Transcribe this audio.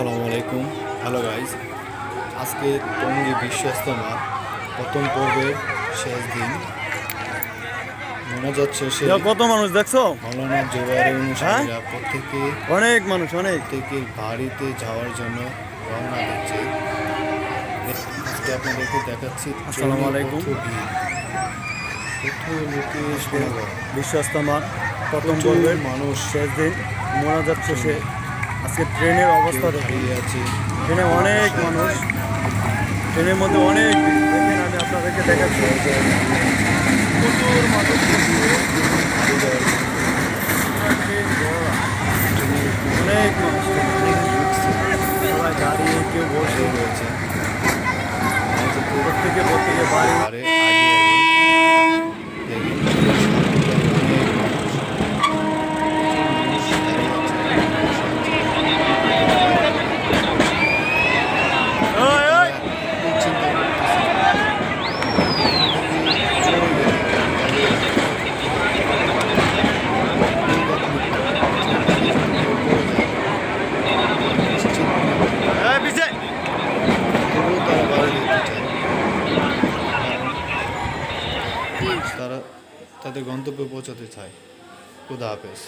আসসালামু আলাইকুম। Hello guys আজকে টঙ্গী বিশ্ব ইস্তেমা প্রথম পর্বের শেষ দিন। মোনাজাত শেষে ইয়া, কত মানুষ দেখছ? মৌলানা জোবাইরের অনুসারীরা প্রত্যেকে অনেক মানুষ অনেক। প্রত্যেকের বাড়িতে যাওয়ার জন্য রওনা দিচ্ছে। আজকে আপনাদেরকে দেখাচ্ছি আসসালামু আলাইকুম। কত ভিড়। কত লোকের সমাগম। বিশ্ব ইস্তেমার প্রথম পর্বের মানুষ শেষ দিন। মোনাজাত শেষে আজকে ট্রেনের অবস্থা কেউ দেখি দাঁড়িয়ে আছে ট্রেনে অনেক মানুষ। ট্রেনের মধ্যে অনেক। দেখেন আমি আপনাদেরকে দেখাচ্ছি। অনেক মানুষ। দাঁড়িয়ে কেউ বসে রয়েছে। প্রত্যেকে প্রত্যেকে বাড়ি। তারা তাদের গন্তব্যে পৌঁছাতে চায়। খুদা হাফেজ।